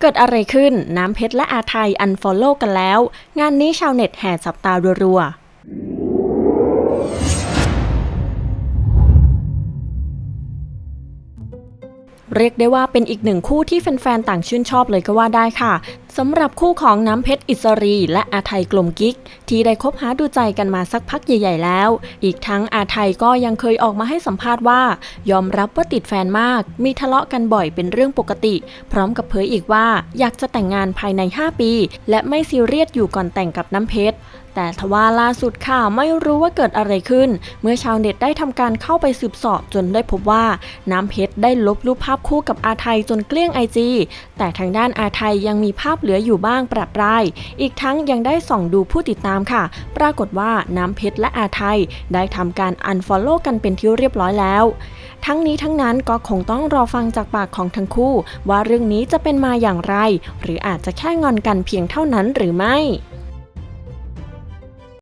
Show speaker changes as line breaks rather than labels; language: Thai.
เกิดอะไรขึ้นน้ำเพชรและอาไทยอันฟอลโล่กันแล้ว งานนี้ชาวเน็ตแห่สับตารัวๆเรียกได้ว่าเป็นอีกหนึ่งคู่ที่แฟนๆ ต่างชื่นชอบเลยก็ว่าได้ค่ะสำหรับคู่ของน้ำเพชรอิสรีและอาไทยกลมกิ๊กที่ได้คบหาดูใจกันมาสักพักใหญ่ ๆ แล้ว อีกทั้งอาไทยก็ยังเคยออกมาให้สัมภาษณ์ว่า ยอมรับว่าติดแฟนมาก มีทะเลาะกันบ่อยเป็นเรื่องปกติ พร้อมกับเผยอีกว่าอยากจะแต่งงานภายใน 5 ปี และไม่ซีเรียสอยู่ก่อนแต่งกับน้ำเพชรแต่ทว่าล่าสุดค่ะไม่รู้ว่าเกิดอะไรขึ้น เมื่อชาวเน็ตได้ทำการเข้าไปสืบสอบจนได้พบว่าน้ำเพชรได้ลบรูปภาพคู่กับอาไทยจนเกลี้ยงไอจีแต่ทางด้านอาไทยยังมีภาพเหลืออยู่บ้างประปราย อีกทั้งยังได้ส่องดูผู้ติดตามค่ะ ปรากฏว่าน้ำเพชรและอาไทย ได้ทำการอันฟอลโล่กันเป็นที่เรียบร้อยแล้ว ทั้งนี้ทั้งนั้นก็คงต้องรอฟังจากปากของทั้งคู่ ว่าเรื่องนี้จะเป็นมาอย่างไร หรืออาจจะแค่งอนกันเพียงเท่านั้นหรือไม่